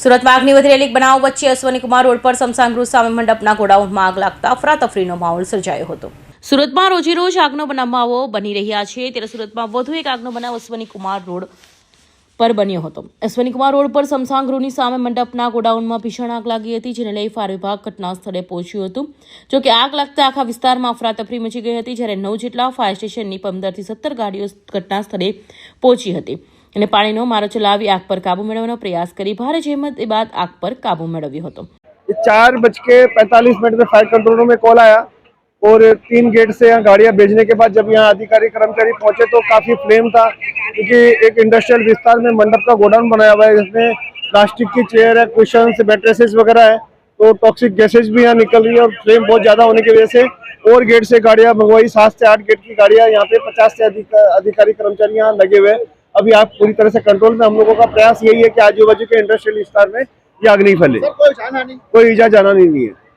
સુરતમાં આગની વધી રહેલી બનાવ વચ્ચે અશ્વની કુમાર રોડ પર સમસાન સામે મંડપના ગોડાઉનમાં આગ લાગતા અફરાતફરીનો માહોલ સર્જાયો હતો સુરતમાં રોજેરોજ આગનો બનાવો બની રહ્યા છે ત્યારે સુરતમાં વધુ એક આગનો બનાવ અશ્વની કુમાર રોડ પર બન્યો હતો અશ્વની કુમાર રોડ પર સમસાન સામે મંડપના ગોડાઉનમાં ભીષણ આગ લાગી હતી જેને લઈ ફાયર વિભાગ ઘટના સ્થળે પહોંચ્યું હતું જો કે આગ લાગતા આખા વિસ્તારમાં અફરાતફરી મચી ગઈ હતી જ્યારે નવ જેટલા ફાયર સ્ટેશનની પંદરથી સત્તર ગાડીઓ ઘટના સ્થળે પહોંચી હતી ने पानीનો મારો ચલાવી આગ પર કાબુ મેળવવાનો પ્રયાસ કરી ભારે જહેમત બાદ આગ પર કાબુ મેળવ્યો હતો 4:45 મિનિટે ફાયર કંટ્રોલરને કોલ આયા અને 3 ગેટથી ગાડીઓ ભેજને કે બાદ જ્યારે અહીં અધિકારી કર્મચારી પહોંચે તો કાફી ફ્લેમ થા કે એક ઇન્ડસ્ટ્રીયલ વિસ્તારમાં મંડપનો ગોડાઉન બનાયા હોય જસમે પ્લાસ્ટિકની ચેર હે કુશનસ મેટ્રેસિસ વગેરા હે તો ટોક્સિક ગેસિસ ભી આ નીકળી અને ફ્લેમ બહુ જ્યાદા હોને કે વેસે ઓર ગેટ સે ગાડીઓ મંગવાઈ 7-8 ગેટની ગાડીઓ અહીં પે 50 થી અધિક અધિકારી કર્મચારી લાગે ہوئے अभी आप पूरी तरह से कंट्रोल में हम लोगों का प्रयास यही है कि आजू बाजू के इंडस्ट्रियल विस्तार में ये आग नहीं फैले कोई जाना नहीं कोई ईजा जाना नहीं है